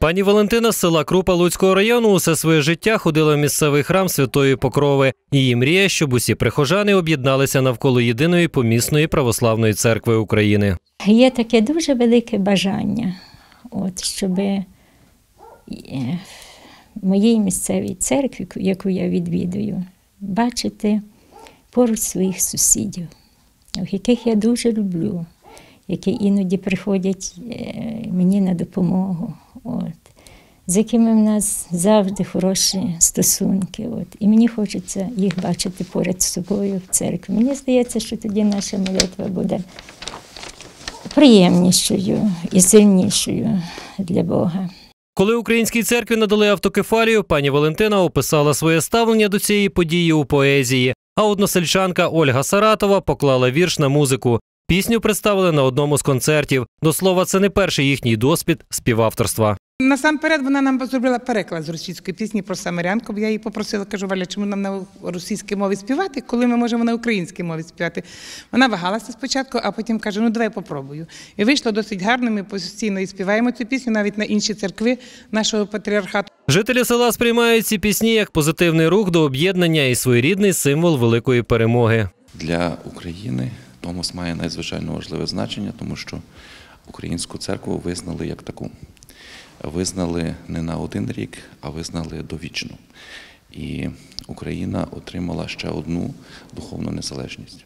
Пані Валентина з села Крупа Луцького району усе своє життя ходила в місцевий храм Святої Покрови. Її мрія, щоб усі прихожани об'єдналися навколо єдиної помісної православної церкви України. Є таке дуже велике бажання, от, щоб е, моїй місцевій церкві, яку я відвідую, бачити поруч своїх сусідів, яких я дуже люблю, які іноді приходять е, мені на допомогу, от, з якими в нас завжди хороші стосунки. От, і мені хочеться їх бачити поряд з собою в церкві. Мені здається, що тоді наша молитва буде приємнішою і сильнішою для Бога. Коли українській церкві надали автокефалію, пані Валентина описала своє ставлення до цієї події у поезії. А односельчанка Ольга Саратова поклала вірш на музику. Пісню представили на одному з концертів. До слова, це не перший їхній досвід співавторства. Насамперед вона нам зробила переклад з російської пісні про Самарянку, бо я її попросила, кажу, Валя, чому нам на російській мові співати, коли ми можемо на українській мові співати. Вона вагалася спочатку, а потім каже: ну давай попробую. І вийшло досить гарно. Ми постійно і співаємо цю пісню навіть на інші церкви нашого патріархату. Жителі села сприймають ці пісні як позитивний рух до об'єднання і своєрідний символ великої перемоги. Для України Томос має надзвичайно важливе значення, тому що українську церкву визнали як таку. Визнали не на один рік, а визнали довічно. І Україна отримала ще одну духовну незалежність.